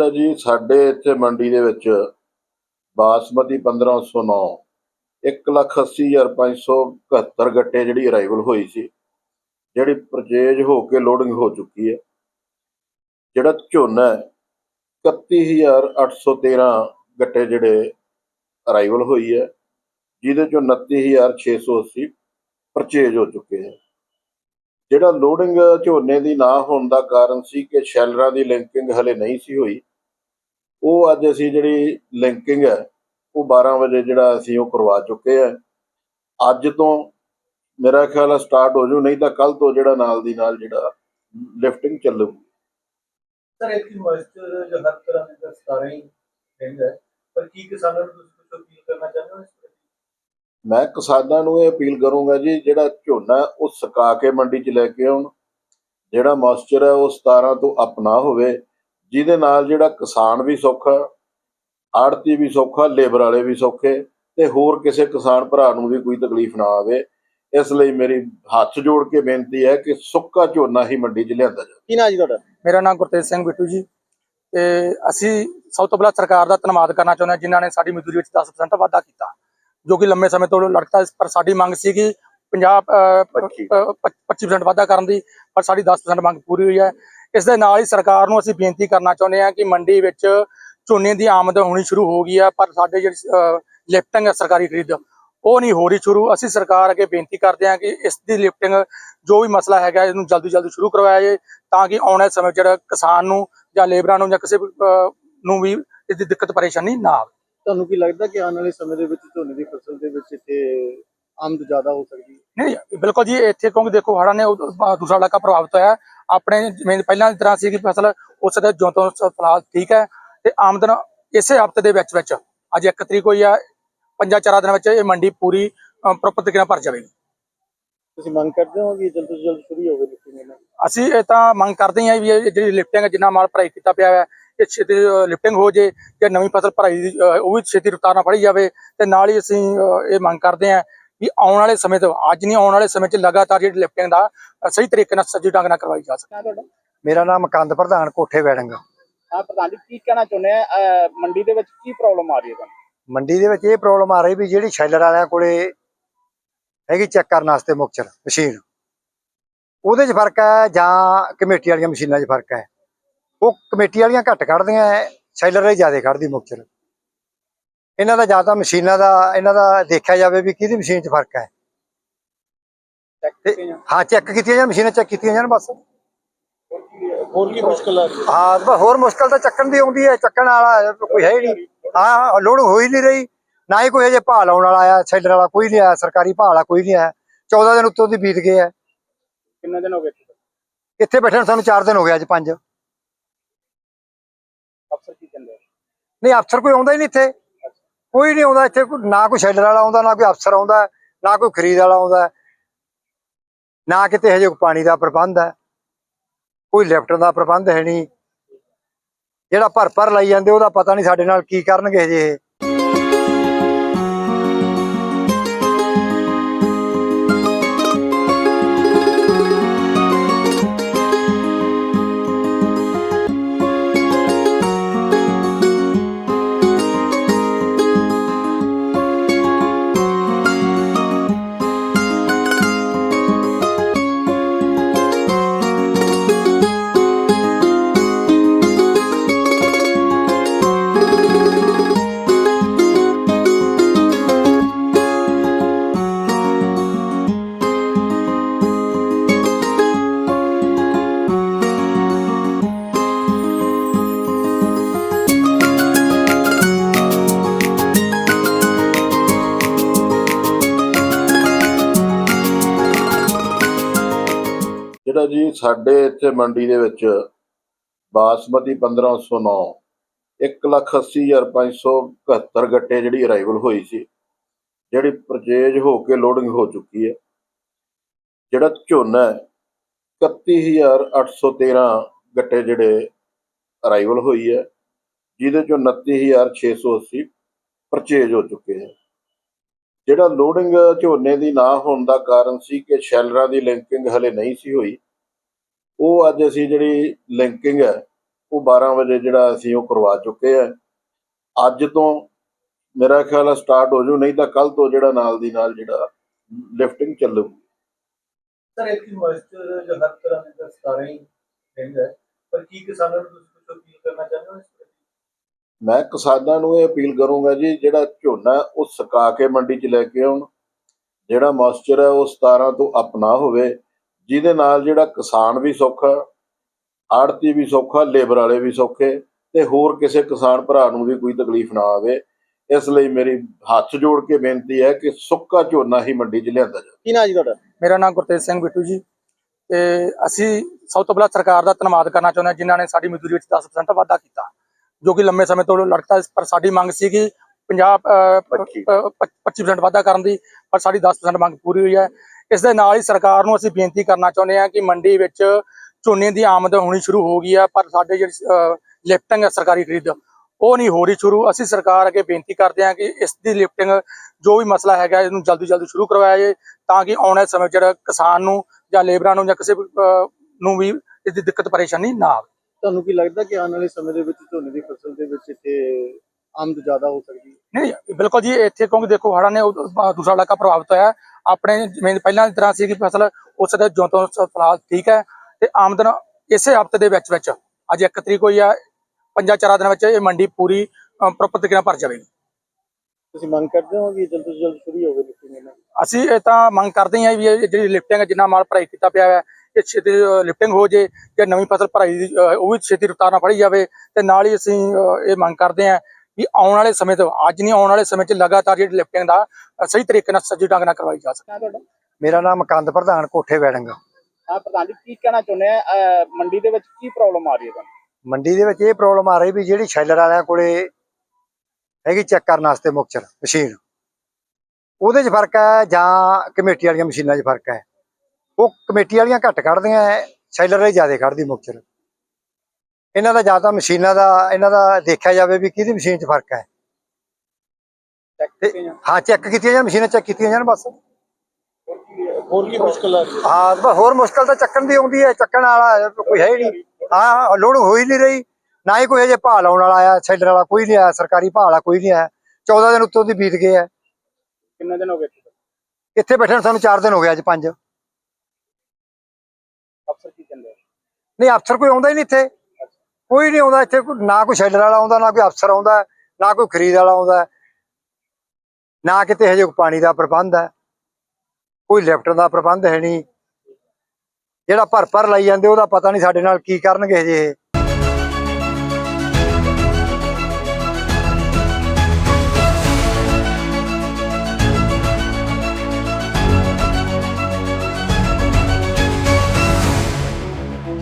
ਜਿਹੜਾ ਜੀ, ਸਾਡੇ ਇੱਥੇ ਮੰਡੀ ਦੇ ਵਿੱਚ ਬਾਸਮਤੀ 1509 180571 ਗੱਟੇ ਜਿਹੜੀ ਅਰਾਈਵਲ ਹੋਈ ਸੀ, ਜਿਹੜੀ ਪਰਚੇਜ ਹੋ ਕੇ ਲੋਡਿੰਗ ਹੋ ਚੁੱਕੀ ਹੈ। ਜਿਹੜਾ ਝੋਨਾ ਹੈ 31813 ਗੱਟੇ ਜਿਹੜੇ ਅਰਾਈਵਲ ਹੋਈ ਹੈ, ਜਿਹਦੇ ਚੋਂ 29680 ਪਰਚੇਜ ਹੋ ਚੁੱਕੇ ਹੈ। ਜਿਹੜਾ ਲੋਡਿੰਗ ਝੋਨੇ ਦੀ ਨਾ ਹੋਣ ਦਾ ਕਾਰਨ ਸੀ ਕਿ ਸ਼ੈਲਰਾਂ ਦੀ ਲਿੰਕਿੰਗ ਹਲੇ ਨਹੀਂ ਸੀ ਹੋਈ ਉਹ ਅੱਜ ਅਸੀਂ ਜਿਹੜੀ ਲਿੰਕਿੰਗ ਹੈ ਉਹ 12 ਵਜੇ ਜਿਹੜਾ ਅਸੀਂ ਉਹ ਕਰਵਾ ਚੁੱਕੇ ਆ ਅੱਜ ਤੋਂ ਮੇਰਾ ਖਿਆਲ ਹੈ ਸਟਾਰਟ ਹੋ ਜੂ ਨਹੀਂ ਤਾਂ ਕੱਲ ਤੋਂ ਜਿਹੜਾ ਨਾਲ ਦੀ ਨਾਲ ਜਿਹੜਾ ਲਿਫਟਿੰਗ ਚੱਲੂਗੀ ਸਰ ਇੱਕ ਮੋਇਸਚਰ ਜੋ ਹਰ ਤਰ੍ਹਾਂ ਦੇ ਦਸਤਾਰਾਂ ਹੀ ਰਹਿੰਦਾ ਹੈ ਪਰ ਕੀ ਕਿਸਾਨਾਂ ਨੂੰ ਤੁਸੀਂ ਕੁਝ ਅਪੀਲ ਕਰਨਾ ਚਾਹੁੰਦੇ ਹੋ ਇਸ ਪ੍ਰਤੀ? ਮੈਂ ਕਿਸਾਨਾਂ ਨੂੰ ਇਹ ਅਪੀਲ ਕਰੂੰਗਾ ਜੀ ਜਿਹੜਾ ਝੋਨਾ ਉਹ ਸੁਕਾ ਕੇ ਮੰਡੀ 'ਚ ਲੈ ਕੇ ਆਉਣ। ਜਿਹੜਾ ਮੋਇਸਚਰ ਹੈ ਉਹ 17 ਤੋਂ ਨਾ ਹੋਵੇ। ਜਿਹਦੇ ਨਾਲ ਜਿਹੜਾ ਕਿਸਾਨ ਵੀ ਸੌਖਾ ਆੜਤੀ ਵੀ ਸੌਖਾ ਲੇਬਰ ਵਾਲੇ ਵੀ ਸੌਖੇ ਤੇ ਹੋਰ ਕਿਸੇ ਕਿਸਾਨ ਭਰਾ ਨੂੰ ਵੀ ਕੋਈ ਤਕਲੀਫ ਨਾ ਆਵੇ। ਇਸ ਲਈ ਮੇਰੀ ਹੱਥ ਜੋੜ ਕੇ ਬੇਨਤੀ ਹੈ ਕਿ ਸੁੱਕਾ ਝੋਨਾ ਹੀ ਮੰਡੀ 'ਚ ਲਿਆਂਦਾ ਜਾਵੇ। ਕੀ ਨਾਂ ਜੀ ਤੁਹਾਡਾ? ਮੇਰਾ ਨਾਮ ਗੁਰਤੇਜ ਸਿੰਘ ਬਿੱਟੂ ਜੀ। ਤੇ ਅਸੀਂ ਸਭ ਤੋਂ ਪਹਿਲਾਂ ਸਰਕਾਰ ਦਾ ਧੰਨਵਾਦ ਕਰਨਾ ਚਾਹੁੰਦੇ ਹਾਂ ਜਿਨ੍ਹਾਂ ਨੇ ਸਾਡੀ ਮਜ਼ਦੂਰੀ ਵਿੱਚ 10% ਵਾਧਾ ਕੀਤਾ ਜੋ ਕਿ ਲੰਮੇ ਸਮੇਂ ਤੋਂ ਲੜਕਾ ਪਰ ਸਾਡੀ ਮੰਗ ਸੀ ਕਿ 50 ਅਹ, ਪੱਚੀ। ਅਹ, ਪੱਚ- 25% ਵਾਧਾ ਕਰਨ ਦੀ ਪਰ ਸਾਡੀ 10% ਮੰਗ ਪੂਰੀ ਹੋਈ ਹੈ। ਇਸ ਦੇ ਨਾਲ ਹੀ ਸਰਕਾਰ ਨੂੰ ਅਸੀਂ ਬੇਨਤੀ ਕਰਨਾ ਚਾਹੁੰਦੇ ਹਾਂ ਕਿ ਮੰਡੀ ਵਿੱਚ ਝੋਨੇ ਦੀ ਆਮਦ ਹੋਣੀ ਸ਼ੁਰੂ ਹੋ ਗਈ ਹੈ ਪਰ ਸਾਡੇ ਜਿਹੜੀ ਲਿਫਟਿੰਗ ਹੈ ਸਰਕਾਰੀ ਖਰੀਦ ਉਹ ਨਹੀਂ ਹੋ ਰਹੀ ਸ਼ੁਰੂ। ਅਸੀਂ ਸਰਕਾਰ ਅੱਗੇ ਬੇਨਤੀ ਕਰਦੇ ਹਾਂ ਕਿ ਇਸ ਦੀ ਲਿਫਟਿੰਗ ਜੋ ਵੀ ਮਸਲਾ ਹੈਗਾ ਇਹਨੂੰ ਜਲਦੀ ਜਲਦੀ ਸ਼ੁਰੂ ਕਰਵਾਇਆ ਜਾਏ ਤਾਂ ਕਿ ਆਉਣ ਵਾਲੇ ਸਮੇਂ ਜਿਹੜਾ ਕਿਸਾਨ ਨੂੰ ਜਾਂ ਲੇਬਰਾਂ ਨੂੰ ਜਾਂ ਕਿਸੇ ਨੂੰ ਵੀ ਇਸ ਦੀ ਦਿੱਕਤ ਪਰੇਸ਼ਾਨੀ ਨਾ ਆਵੇ। ਤੁਹਾਨੂੰ ਕੀ ਲੱਗਦਾ ਕਿ ਆਉਣ ਵਾਲੇ ਸਮੇਂ ਦੇ ਵਿੱਚ ਝੋਨੇ ਦੀ ਫਸਲ ਦੇ ਵਿੱਚ ਇੱਥੇ ਆਮਦ ਜ਼ਿਆਦਾ ਹੋ ਸਕਦੀ ਹੈ? ਨਹੀਂ ਬਿਲਕੁਲ ਜੀ ਇੱਥੇ ਕਿਉਂਕਿ ਦੇਖੋ ਹੜ੍ਹਾਂ ਨੇ ਦੂਸਰਾ ਇਲਾਕਾ ਪ੍ਰਭਾਵਿਤ ਹੋਇਆ। ਆਪਣੇ ਜਿਵੇਂ ਪਹਿਲਾਂ ਦੀ ਤਰ੍ਹਾਂ ਸੀ ਕਿ ਫਸਲ ਉਸ ਦੇ ਜੋ ਤੋਂ ਫਿਲਹਾਲ ਠੀਕ ਹੈ ਤੇ ਆਮਦਨ ਇਸੇ ਹਫ਼ਤੇ ਦੇ ਵਿੱਚ ਵਿੱਚ ਅੱਜ 1 ਤਰੀਕ ਹੋਈ ਆ ਪੰਜਾਂ ਚਾਰਾਂ ਦਿਨਾਂ ਵਿੱਚ ਇਹ ਮੰਡੀ ਪੂਰੀ ਪ੍ਰੋਪਰ ਤਰੀਕੇ ਨਾਲ ਭਰ ਜਾਵੇਗੀ ਤੁਸੀਂ ਮੰਗ ਕਰਦੇ ਹੋ ਕਿ ਜਲਦ ਤੋਂ ਜਲਦ ਸ਼ੁਰੂ ਹੋਵੇ ਲਿਫਟਿੰਗ ਇਹਨਾਂ? ਅਸੀਂ ਇਹ ਤਾਂ ਮੰਗ ਕਰਦੇ ਹਾਂ ਵੀ ਇਹ ਜਿਹੜੀ ਲਿਫਟਿੰਗ ਜਿੰਨਾ ਮਾਲ ਭਰਾਈ ਕੀਤਾ ਪਿਆ ਹੈ ਇਹ ਛੇਤੀ ਲਿਫਟਿੰਗ ਹੋ ਜੇ ਤੇ ਨਵੀਂ ਫਸਲ ਭਰਾਈ ਉਹ ਵੀ ਛੇਤੀ ਰਫਤਾਰ ਨਾਲ ਫੜੀ ਜਾਵੇ ਤੇ ਨਾਲ ਹੀ ਅਸੀਂ ਇਹ ਮੰਗ ਕਰਦੇ ਹਾਂ ਵੀ ਆਉਣ ਵਾਲੇ ਸਮੇਂ ਤੋਂ ਅੱਜ ਨਹੀਂ ਆਉਣ ਵਾਲੇ ਸਮੇਂ 'ਚ ਲਗਾਤਾਰ ਜਿਹੜੀ ਲਿਫਟਿੰਗ ਦਾ ਸਹੀ ਤਰੀਕੇ ਨਾਲ ਸੱਜੀ ਢੰਗ ਨਾਲ ਕਰਵਾਈ ਜਾ ਸਕੇ ਮੇਰਾ ਨਾਮ ਕੰਦ ਪ੍ਰਧਾਨ ਕੋਠੇ ਵੈੜੰਗ ਹਾਂ ਪ੍ਰਧਾਨ ਜੀ ਕੀ ਕਹਿਣਾ ਚਾਹੁੰਦੇ ਆ? ਮੰਡੀ ਦੇ ਵਿੱਚ ਕੀ ਪ੍ਰੋਬਲਮ ਆ ਰਹੀ ਹੈ ਤੁਹਾਨੂੰ? ਮੰਡੀ ਦੇ ਵਿੱਚ ਇਹ ਪ੍ਰੋਬਲਮ ਆ ਰਹੀ ਵੀ ਜਿਹੜੀ ਸ਼ੈਲਰ ਵਾਲਿਆਂ ਕੋਲੇ ਹੈਗੀ ਚੈੱਕ ਕਰਨ ਵਾਸਤੇ ਮੁਕਚਰ ਮਸ਼ੀਨ। ਉਹਦੇ 'ਚ ਫ਼ਰਕ ਹੈ ਜਾਂ ਕਮੇਟੀ ਵਾਲੀਆਂ ਮਸ਼ੀਨਾਂ 'ਚ ਫ਼ਰਕ ਹੈ? ਉਹ ਕਮੇਟੀ ਵਾਲੀਆਂ ਘੱਟ ਕੱਢਦੀਆਂ ਹੈ, ਸ਼ੈਲਰ ਵਾਲੀ ਜ਼ਿਆਦਾ ਕੱਢਦੀ ਮੁਕਚਰ ਇਹਨਾਂ ਦਾ ਜ਼ਿਆਦਾ ਮਸ਼ੀਨਾਂ ਦਾ ਇਹਨਾਂ ਦਾ ਦੇਖਿਆ ਜਾਵੇ ਵੀ ਕਿਹਦੀ ਮਸ਼ੀਨ 'ਚ ਫ਼ਰਕ ਹੈ। ਜਾਂ ਹਾਂ ਚੈੱਕ ਕੀਤੀਆਂ ਜਾਣ ਮਸ਼ੀਨਾਂ ਚੈੱਕ ਕੀਤੀਆਂ ਜਾਣ ਬਸ। ਹੋਰ ਕੀ ਮੁਸ਼ਕਲ ਆ? ਰਹੀ ਹੈ ਹਾਂ ਬਸ ਹੋਰ ਮੁਸ਼ਕਲ ਤਾਂ ਚੱਕਣ ਦੀ ਆਉਂਦੀ ਹੈ ਚੱਕਣ ਵਾਲਾ ਕੋਈ ਹੈ ਹੀ ਨਹੀਂ। ਹਾਂ ਲੋਡ ਹੋ ਹੀ ਨਹੀਂ ਰਹੀ। ਨਾ ਹੀ ਕੋਈ ਅਜੇ ਭਾਅ ਲਾਉਣ ਵਾਲਾ ਆਇਆ ਸ਼ੈਲਰ ਵਾਲਾ ਕੋਈ ਨਹੀਂ ਆਇਆ ਸਰਕਾਰੀ ਭਾਅ ਵਾਲਾ ਕੋਈ ਨਹੀਂ ਆਇਆ। 14 ਦਿਨ ਉੱਤੋਂ ਦੀ ਬੀਤ ਗਏ ਆ। ਕਿੰਨੇ ਦਿਨ ਹੋ ਗਏ ਇੱਥੇ? ਇੱਥੇ ਬੈਠੇ ਨੂੰ ਸਾਨੂੰ 4 ਦਿਨ ਹੋ ਗਏ ਅੱਜ 5 ਅਫਸਰ ਕੀ ਕਹਿੰਦੇ ਆ? ਨਹੀਂ ਅਫਸਰ ਕੋਈ ਆਉਂਦਾ ਹੀ ਨਹੀਂ ਇੱਥੇ। ਕੋਈ ਨਹੀਂ ਆਉਂਦਾ ਇੱਥੇ, ਨਾ ਕੋਈ ਸ਼ੈਲਰ ਵਾਲਾ ਆਉਂਦਾ, ਨਾ ਕੋਈ ਅਫਸਰ ਆਉਂਦਾ, ਨਾ ਕੋਈ ਖਰੀਦ ਵਾਲਾ ਆਉਂਦਾ। ਨਾ ਕਿਤੇ ਹਜੇ ਪਾਣੀ ਦਾ ਪ੍ਰਬੰਧ ਹੈ। ਕੋਈ ਲਿਫਟ ਦਾ ਪ੍ਰਬੰਧ ਹੈ ਨਹੀਂ ਜਿਹੜਾ ਭਰ ਭਰ ਲਾਈ ਜਾਂਦੇ, ਉਹਦਾ ਪਤਾ ਨਹੀਂ ਸਾਡੇ ਨਾਲ ਕੀ ਕਰਨਗੇ ਹਜੇ ਇਹ ਜਿਹੜਾ ਜੀ, ਸਾਡੇ ਇੱਥੇ ਮੰਡੀ ਦੇ ਵਿੱਚ ਬਾਸਮਤੀ 1509 180571 ਗੱਟੇ ਜਿਹੜੀ ਅਰਾਈਵਲ ਹੋਈ ਸੀ, ਜਿਹੜੀ ਪਰਚੇਜ ਹੋ ਕੇ ਲੋਡਿੰਗ ਹੋ ਚੁੱਕੀ ਹੈ। ਜਿਹੜਾ ਝੋਨਾ ਹੈ 31813 ਗੱਟੇ ਜਿਹੜੇ ਅਰਾਈਵਲ ਹੋਈ ਹੈ, ਜਿਹਦੇ ਚੋਂ 29680 ਪਰਚੇਜ ਹੋ ਚੁੱਕੇ ਹੈ। ਜਿਹੜਾ ਲੋਡਿੰਗ ਝੋਨੇ ਦੀ ਨਾ ਹੋਣ ਦਾ ਕਾਰਨ ਸੀ ਕਿ ਸ਼ੈਲਰਾਂ ਦੀ ਲਿੰਕਿੰਗ ਹਲੇ ਨਹੀਂ ਸੀ ਹੋਈ ਉਹ ਅੱਜ ਅਸੀਂ ਜਿਹੜੀ ਲਿੰਕਿੰਗ ਹੈ ਉਹ 12 ਵਜੇ ਜਿਹੜਾ ਅਸੀਂ ਉਹ ਕਰਵਾ ਚੁੱਕੇ ਆ ਅੱਜ ਤੋਂ ਮੇਰਾ ਖਿਆਲ ਹੈ ਸਟਾਰਟ ਹੋ ਜੂ ਨਹੀਂ ਤਾਂ ਕੱਲ ਤੋਂ ਜਿਹੜਾ ਨਾਲ ਦੀ ਨਾਲ ਜਿਹੜਾ ਲਿਫਟਿੰਗ ਚੱਲੂ। ਸਰ ਇਤਨੀ ਮੋਇਸਚਰ ਜੋ ਹਰ ਤਰ੍ਹਾਂ ਦੇ ਸਤਾਰਾਂ ਹੀ ਪਰ ਕੀ ਕਿਸਾਨਾਂ ਨੂੰ ਤੁਸੀਂ ਕੁਝ ਅਪੀਲ ਕਰਨਾ ਚਾਹੁੰਦੇ ਹੋ ਮੈਂ ਕਿਸਾਨਾਂ ਨੂੰ ਇਹ ਅਪੀਲ ਕਰੂੰਗਾ ਜੀ ਜਿਹੜਾ ਝੋਨਾ ਉਹ ਸੁਕਾ ਕੇ ਮੰਡੀ 'ਚ ਲੈ ਕੇ ਆਉਣ। ਜਿਹੜਾ ਮੋਇਸਚਰ ਹੈ ਉਹ 17 ਤੋਂ ਅਪਨਾ ਹੋਵੇ। ਜਿਹਦੇ ਨਾਲ ਜਿਹੜਾ ਕਿਸਾਨ ਵੀ ਸੌਖਾ ਆੜਤੀ ਵੀ ਸੌਖਾ ਲੇਬਰ ਵਾਲੇ ਵੀ ਸੌਖੇ ਤੇ ਹੋਰ ਕਿਸੇ ਕਿਸਾਨ ਭਰਾ ਨੂੰ ਵੀ ਕੋਈ ਤਕਲੀਫ ਨਾ ਆਵੇ। ਇਸ ਲਈ ਮੇਰੀ ਹੱਥ ਜੋੜ ਕੇ ਬੇਨਤੀ ਹੈ ਕਿ ਸੁੱਕਾ ਝੋਨਾ ਹੀ ਮੰਡੀ 'ਚ ਲਿਆਂਦਾ ਜਾਵੇ। ਕੀ ਨਾ ਜੀ ਤੁਹਾਡਾ? ਮੇਰਾ ਨਾਮ ਗੁਰਤੇਜ ਸਿੰਘ ਬਿੱਟੂ ਜੀ। ਤੇ ਅਸੀਂ ਸਭ ਤੋਂ ਪਹਿਲਾਂ ਸਰਕਾਰ ਦਾ ਧੰਨਵਾਦ ਕਰਨਾ ਚਾਹੁੰਦੇ ਹਾਂ ਜਿਨ੍ਹਾਂ ਨੇ ਸਾਡੀ ਮਜ਼ਦੂਰੀ ਵਿੱਚ 10% ਵਾਧਾ ਕੀਤਾ ਜੋ ਕਿ ਲੰਮੇ ਸਮੇਂ ਤੋਂ ਲੜਕਦਾ ਪਰ ਸਾਡੀ ਮੰਗ ਸੀ ਕਿ 50 ਅਹ, ਪੱਚੀ। ਅਹ, 25% ਵਾਧਾ ਕਰਨ ਦੀ ਪਰ ਸਾਡੀ 10% ਮੰਗ ਪੂਰੀ ਹੋਈ ਹੈ। ਇਸ ਦੇ ਨਾਲ ਹੀ ਸਰਕਾਰ ਨੂੰ ਅਸੀਂ ਬੇਨਤੀ ਕਰਨਾ ਚਾਹੁੰਦੇ ਹਾਂ ਕਿ ਮੰਡੀ ਵਿੱਚ ਝੋਨੇ ਦੀ ਆਮਦ ਹੋਣੀ ਸ਼ੁਰੂ ਹੋ ਗਈ ਹੈ ਪਰ ਸਾਡੇ ਜਿਹੜੀ ਲਿਫਟਿੰਗ ਹੈ ਸਰਕਾਰੀ ਖਰੀਦ ਉਹ ਨਹੀਂ ਹੋ ਰਹੀ ਸ਼ੁਰੂ। ਅਸੀਂ ਸਰਕਾਰ ਅੱਗੇ ਬੇਨਤੀ ਕਰਦੇ ਹਾਂ ਕਿ ਇਸ ਦੀ ਲਿਫਟਿੰਗ ਜੋ ਵੀ ਮਸਲਾ ਹੈਗਾ ਇਹਨੂੰ ਜਲਦੀ ਜਲਦੀ ਸ਼ੁਰੂ ਕਰਵਾਇਆ ਜਾਏ ਤਾਂ ਕਿ ਆਉਣ ਵਾਲੇ ਸਮੇਂ ਜਿਹੜਾ ਕਿਸਾਨ ਨੂੰ ਜਾਂ ਲੇਬਰਾਂ ਨੂੰ ਜਾਂ ਕਿਸੇ ਨੂੰ ਵੀ ਇਸ ਦੀ ਦਿੱਕਤ ਪਰੇਸ਼ਾਨੀ ਨਾ ਆਵੇ। ਤੁਹਾਨੂੰ ਕੀ ਲੱਗਦਾ ਕਿ ਆਉਣ ਵਾਲੇ ਸਮੇਂ ਦੇ ਵਿੱਚ ਝੋਨੇ ਦੀ ਫਸਲ ਦੇ ਵਿੱਚ ਇੱਥੇ ਆਮਦ ਜ਼ਿਆਦਾ ਹੋ ਸਕਦੀ ਹੈ? ਨਹੀਂ ਬਿਲਕੁਲ ਜੀ ਇੱਥੇ ਕਿਉਂਕਿ ਦੇਖੋ ਹੜ੍ਹਾਂ ਨੇ ਦੂਸਰਾ ਇਲਾਕਾ ਪ੍ਰਭਾਵਿਤ ਹੋਇਆ। ਆਪਣੇ ਜਿਵੇਂ ਪਹਿਲਾਂ ਦੀ ਤਰ੍ਹਾਂ ਸੀ ਕਿ ਫਸਲ ਉਸ ਦੇ ਜੋ ਤੋਂ ਫਿਲਹਾਲ ਠੀਕ ਹੈ ਤੇ ਆਮਦਨ ਇਸੇ ਹਫ਼ਤੇ ਦੇ ਵਿੱਚ ਵਿੱਚ ਅੱਜ 1 ਤਰੀਕ ਹੋਈ ਆ ਪੰਜਾਂ ਚਾਰਾਂ ਦਿਨਾਂ ਵਿੱਚ ਇਹ ਮੰਡੀ ਪੂਰੀ ਪ੍ਰੋਪਰ ਤਰੀਕੇ ਨਾਲ ਭਰ ਜਾਵੇਗੀ ਤੁਸੀਂ ਮੰਗ ਕਰਦੇ ਹੋ ਕਿ ਜਲਦ ਤੋਂ ਜਲਦ ਸ਼ੁਰੂ ਹੋਵੇ ਲਿਫਟਿੰਗ ਇਹਨਾਂ? ਅਸੀਂ ਇਹ ਤਾਂ ਮੰਗ ਕਰਦੇ ਹਾਂ ਵੀ ਇਹ ਜਿਹੜੀ ਲਿਫਟਿੰਗ ਜਿੰਨਾ ਮਾਲ ਭਰਾਈ ਕੀਤਾ ਪਿਆ ਹੈ ਇਹ ਛੇਤੀ ਲਿਫਟਿੰਗ ਹੋ ਜੇ ਤੇ ਨਵੀਂ ਫਸਲ ਭਰਾਈ ਉਹ ਵੀ ਛੇਤੀ ਰਫਤਾਰ ਨਾਲ ਫੜੀ ਜਾਵੇ ਤੇ ਨਾਲ ਹੀ ਅਸੀਂ ਇਹ ਮੰਗ ਕਰਦੇ ਹਾਂ ਵੀ ਆਉਣ ਵਾਲੇ ਸਮੇਂ ਤੋਂ ਅੱਜ ਨਹੀਂ ਆਉਣ ਵਾਲੇ ਸਮੇਂ 'ਚ ਲਗਾਤਾਰ ਜਿਹੜੀ ਲਿਫਟਿੰਗ ਦਾ ਸਹੀ ਤਰੀਕੇ ਨਾਲ ਸੱਜੀ ਢੰਗ ਨਾਲ ਕਰਵਾਈ ਜਾ ਸਕੇ ਮੇਰਾ ਨਾਮ ਕੰਦ ਪ੍ਰਧਾਨ ਕੋਠੇ ਵੈੜਿੰਗ। ਹਾਂ ਪ੍ਰਧਾਨ ਜੀ ਕੀ ਕਹਿਣਾ ਚਾਹੁੰਦੇ ਆ? ਮੰਡੀ ਦੇ ਵਿੱਚ ਕੀ ਪ੍ਰੋਬਲਮ ਆ ਰਹੀ ਹੈ ਤੁਹਾਨੂੰ? ਮੰਡੀ ਦੇ ਵਿੱਚ ਇਹ ਪ੍ਰੋਬਲਮ ਆ ਰਹੀ ਵੀ ਜਿਹੜੀ ਸ਼ੈਲਰ ਵਾਲਿਆਂ ਕੋਲੇ ਹੈਗੀ ਚੈੱਕ ਕਰਨ ਵਾਸਤੇ ਮੁਕਚਰ ਮਸ਼ੀਨ। ਉਹਦੇ 'ਚ ਫ਼ਰਕ ਹੈ ਜਾਂ ਕਮੇਟੀ ਵਾਲੀਆਂ ਮਸ਼ੀਨਾਂ 'ਚ ਫ਼ਰਕ ਹੈ? ਉਹ ਕਮੇਟੀ ਵਾਲੀਆਂ ਘੱਟ ਕੱਢਦੀਆਂ ਸ਼ੈਲਰ ਵਾਲੀ ਜ਼ਿਆਦਾ ਕੱਢਦੀ ਮੁਕਚਰ ਇਹਨਾਂ ਦਾ ਜ਼ਿਆਦਾ ਮਸ਼ੀਨਾਂ ਦਾ ਇਹਨਾਂ ਦਾ ਦੇਖਿਆ ਜਾਵੇ ਵੀ ਕਿਹਦੀ ਮਸ਼ੀਨ 'ਚ ਫ਼ਰਕ ਹੈ। ਜਾਂ ਹਾਂ ਚੈੱਕ ਕੀਤੀਆਂ ਜਾਣ ਮਸ਼ੀਨਾਂ ਚੈੱਕ ਕੀਤੀਆਂ ਜਾਣ ਬਸ। ਹੋਰ ਕੀ ਮੁਸ਼ਕਲ ਆ? ਰਹੀ ਹੈ ਹਾਂ ਬਸ ਹੋਰ ਮੁਸ਼ਕਲ ਤਾਂ ਚੱਕਣ ਦੀ ਆਉਂਦੀ ਹੈ ਚੱਕਣ ਵਾਲਾ ਕੋਈ ਹੈ ਹੀ ਨਹੀਂ। ਹਾਂ ਲੋਡ ਹੋ ਹੀ ਨਹੀਂ ਰਹੀ। ਨਾ ਹੀ ਕੋਈ ਅਜੇ ਭਾਅ ਲਾਉਣ ਵਾਲਾ ਆਇਆ ਸੈਲਰ ਵਾਲਾ ਕੋਈ ਨਹੀਂ ਆਇਆ ਸਰਕਾਰੀ ਭਾਅ ਵਾਲਾ ਕੋਈ ਨਹੀਂ ਆਇਆ। 14 ਦਿਨ ਉੱਤੋਂ ਦੀ ਬੀਤ ਗਏ ਆ। ਕਿੰਨੇ ਦਿਨ ਹੋ ਗਏ ਇੱਥੇ? ਇੱਥੇ ਬੈਠੇ ਨੂੰ ਸਾਨੂੰ 4 ਦਿਨ ਹੋ ਗਏ ਅੱਜ 5 ਅਫਸਰ ਕੀ ਕਹਿੰਦੇ ਆ? ਨਹੀਂ ਅਫਸਰ ਕੋਈ ਆਉਂਦਾ ਹੀ ਨਹੀਂ ਇੱਥੇ। ਕੋਈ ਨਹੀਂ ਆਉਂਦਾ ਇੱਥੇ ਨਾ ਕੋਈ ਸ਼ੈਲਰ ਵਾਲਾ ਆਉਂਦਾ, ਨਾ ਕੋਈ ਅਫਸਰ ਆਉਂਦਾ, ਨਾ ਕੋਈ ਖਰੀਦ ਵਾਲਾ ਆਉਂਦਾ। ਨਾ ਕਿਤੇ ਹਜੇ ਕੋਈ ਪਾਣੀ ਦਾ ਪ੍ਰਬੰਧ ਹੈ। ਕੋਈ ਲਿਫਟ ਦਾ ਪ੍ਰਬੰਧ ਹੈ ਨਹੀਂ ਜਿਹੜਾ ਭਰ ਭਰ ਲਾਈ ਜਾਂਦੇ, ਉਹਦਾ ਪਤਾ ਨਹੀਂ ਸਾਡੇ ਨਾਲ ਕੀ ਕਰਨਗੇ ਹਜੇ ਇਹ।